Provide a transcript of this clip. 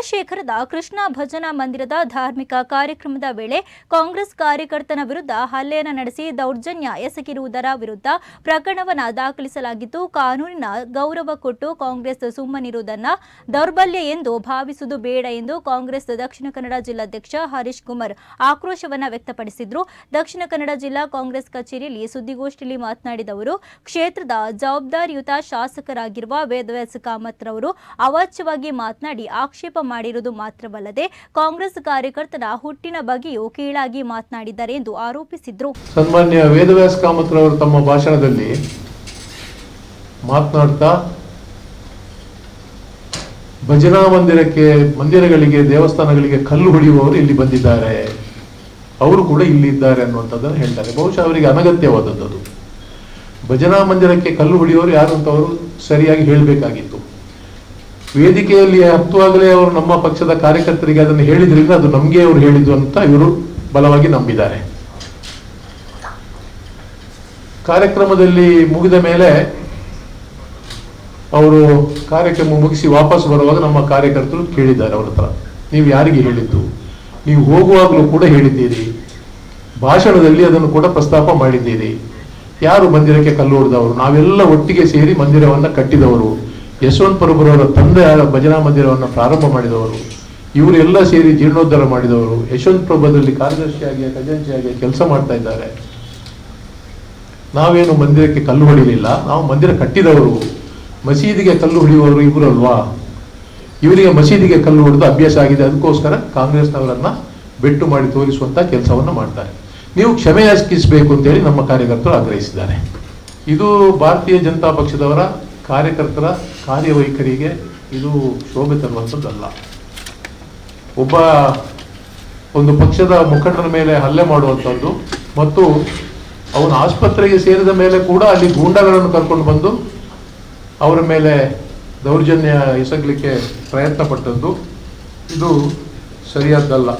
ಸೋಮಶೇಖರದ ಕೃಷ್ಣ ಭಜನಾ ಮಂದಿರದ ಧಾರ್ಮಿಕ ಕಾರ್ಯಕ್ರಮದ ವೇಳೆ ಕಾಂಗ್ರೆಸ್ ಕಾರ್ಯಕರ್ತನ ವಿರುದ್ಧ ಹಲ್ಲೆಯನ್ನು ನಡೆಸಿ ದೌರ್ಜನ್ಯ ಎಸಗಿರುವುದರ ವಿರುದ್ಧ ಪ್ರಕರಣವನ್ನು ದಾಖಲಿಸಲಾಗಿದ್ದು, ಕಾನೂನಿನ ಗೌರವ ಕೊಟ್ಟು ಕಾಂಗ್ರೆಸ್ ಸುಮ್ಮನಿರುವುದನ್ನು ದೌರ್ಬಲ್ಯ ಎಂದು ಭಾವಿಸುವುದು ಬೇಡ ಎಂದು ಕಾಂಗ್ರೆಸ್ ದಕ್ಷಿಣ ಕನ್ನಡ ಜಿಲ್ಲಾಧ್ಯಕ್ಷ ಹರೀಶ್ ಕುಮಾರ್ ಆಕ್ರೋಶವನ್ನು ವ್ಯಕ್ತಪಡಿಸಿದ್ರು. ದಕ್ಷಿಣ ಕನ್ನಡ ಜಿಲ್ಲಾ ಕಾಂಗ್ರೆಸ್ ಕಚೇರಿಯಲ್ಲಿ ಸುದ್ದಿಗೋಷ್ಠಿಯಲ್ಲಿ ಮಾತನಾಡಿದ ಅವರು, ಕ್ಷೇತ್ರದ ಜವಾಬ್ದಾರಿಯುತ ಶಾಸಕರಾಗಿರುವ ವೇದವ್ಯಾಸ ಕಾಮತ್ ರವರು ಅವಾಚ್ಯವಾಗಿ ಮಾತನಾಡಿ ಆಕ್ಷೇಪ ಮಾಡಿರುವುದು ಮಾತ್ರವಲ್ಲದೆ ಕಾಂಗ್ರೆಸ್ ಕಾರ್ಯಕರ್ತರ ಹುಟ್ಟಿನ ಬಗ್ಗೆಯೂ ಕೀಳಾಗಿ ಮಾತನಾಡಿದ್ದಾರೆ ಎಂದು ಆರೋಪಿಸಿದ್ರು. ಸನ್ಮಾನ್ಯ ವೇದವ್ಯಾಸ ಕಾಮತ್ರವರು ತಮ್ಮ ಭಾಷಣದಲ್ಲಿ ಮಾತನಾಡ್ತಾ, ಭಜನಾ ಮಂದಿರಕ್ಕೆ, ಮಂದಿರಗಳಿಗೆ, ದೇವಸ್ಥಾನಗಳಿಗೆ ಕಲ್ಲು ಹೊಡೆಯುವವರು ಇಲ್ಲಿ ಬಂದಿದ್ದಾರೆ. ಅವರು ಕೂಡ ಇಲ್ಲಿ ಇದ್ದಾರೆ ಅನ್ನುವಂಥದ್ದನ್ನು ಹೇಳ್ತಾರೆ. ಬಹುಶಃ ಅವರಿಗೆ ಅನಗತ್ಯವಾದದ್ದು ಭಜನಾ ಮಂದಿರಕ್ಕೆ ಕಲ್ಲು ಹೊಡೆಯುವವರು ಯಾರು ಅಂತ ಅವರು ಸರಿಯಾಗಿ ಹೇಳಬೇಕಾಗಿತ್ತು. ವೇದಿಕೆಯಲ್ಲಿ ಹತ್ತುವಾಗಲೇ ಅವರು ನಮ್ಮ ಪಕ್ಷದ ಕಾರ್ಯಕರ್ತರಿಗೆ ಅದನ್ನು ಹೇಳಿದ್ರಿಂದ ಅದು ನಮಗೆ ಅವರು ಹೇಳಿದ್ದು ಅಂತ ಇವರು ಬಲವಾಗಿ ನಂಬಿದ್ದಾರೆ. ಕಾರ್ಯಕ್ರಮದಲ್ಲಿ ಮುಗಿದ ಮೇಲೆ ಅವರು ಕಾರ್ಯಕ್ರಮ ಮುಗಿಸಿ ವಾಪಸ್ ಬರುವಾಗ ನಮ್ಮ ಕಾರ್ಯಕರ್ತರು ಕೇಳಿದ್ದಾರೆ ಅವ್ರ ಹತ್ರ. ನೀವು ಯಾರಿಗೆ ಹೇಳಿದ್ದು? ನೀವು ಹೋಗುವಾಗಲೂ ಕೂಡ ಹೇಳಿದ್ದೀರಿ. ಭಾಷಣದಲ್ಲಿ ಅದನ್ನು ಕೂಡ ಪ್ರಸ್ತಾಪ ಮಾಡಿದ್ದೀರಿ. ಯಾರು ಮಂದಿರಕ್ಕೆ ಕಲ್ಲು ಹೊಡೆದವರು? ನಾವೆಲ್ಲ ಒಟ್ಟಿಗೆ ಸೇರಿ ಮಂದಿರವನ್ನ ಕಟ್ಟಿದವರು. ಯಶವಂತ ಪ್ರಭುರವರ ತಂದೆ ಭಜನಾ ಮಂದಿರವನ್ನು ಪ್ರಾರಂಭ ಮಾಡಿದವರು, ಇವರೆಲ್ಲ ಸೇರಿ ಜೀರ್ಣೋದ್ಧಾರ ಮಾಡಿದವರು, ಯಶವಂತ ಪ್ರಭುದಲ್ಲಿ ಕಾರ್ಯದರ್ಶಿಯಾಗಿ, ಖಜಾಂಚಿಯಾಗಿ ಕೆಲಸ ಮಾಡ್ತಾ ಇದ್ದಾರೆ. ನಾವೇನು ಮಂದಿರಕ್ಕೆ ಕಲ್ಲು ಹೊಡಿಲಿಲ್ಲ ನಾವು ಮಂದಿರ ಕಟ್ಟಿದವರು, ಮಸೀದಿಗೆ ಕಲ್ಲು ಹೊಡೆಯುವವರು ಇವರು ಅಲ್ವಾ? ಇವರಿಗೆ ಮಸೀದಿಗೆ ಕಲ್ಲು ಹೊಡೆದು ಅಭ್ಯಾಸ ಆಗಿದೆ, ಅದಕ್ಕೋಸ್ಕರ ಕಾಂಗ್ರೆಸ್ನವರನ್ನ ಬೆಟ್ಟು ಮಾಡಿ ತೋರಿಸುವಂತ ಕೆಲಸವನ್ನು ಮಾಡ್ತಾರೆ. ನೀವು ಕ್ಷಮೆ ಯಾಚಿಸಬೇಕು ಅಂತೇಳಿ ನಮ್ಮ ಕಾರ್ಯಕರ್ತರು ಆಗ್ರಹಿಸಿದ್ದಾರೆ. ಇದು ಭಾರತೀಯ ಜನತಾ ಪಕ್ಷದವರ ಕಾರ್ಯಕರ್ತರ ಕಾರ್ಯವೈಖರಿಗೆ ಇದು ಶೋಭೆ ತರುವಂಥದ್ದಲ್ಲ. ಒಬ್ಬ ಒಂದು ಪಕ್ಷದ ಮುಖಂಡರ ಮೇಲೆ ಹಲ್ಲೆ ಮಾಡುವಂಥದ್ದು ಮತ್ತು ಅವನ ಆಸ್ಪತ್ರೆಗೆ ಸೇರಿದ ಮೇಲೆ ಕೂಡ ಅಲ್ಲಿ ಗೂಂಡಗಳನ್ನು ಕರ್ಕೊಂಡು ಬಂದು ಅವರ ಮೇಲೆ ದೌರ್ಜನ್ಯ ಎಸಗಲಿಕ್ಕೆ ಪ್ರಯತ್ನ ಪಟ್ಟದ್ದು ಇದು ಸರಿಯಾದ್ದಲ್ಲ.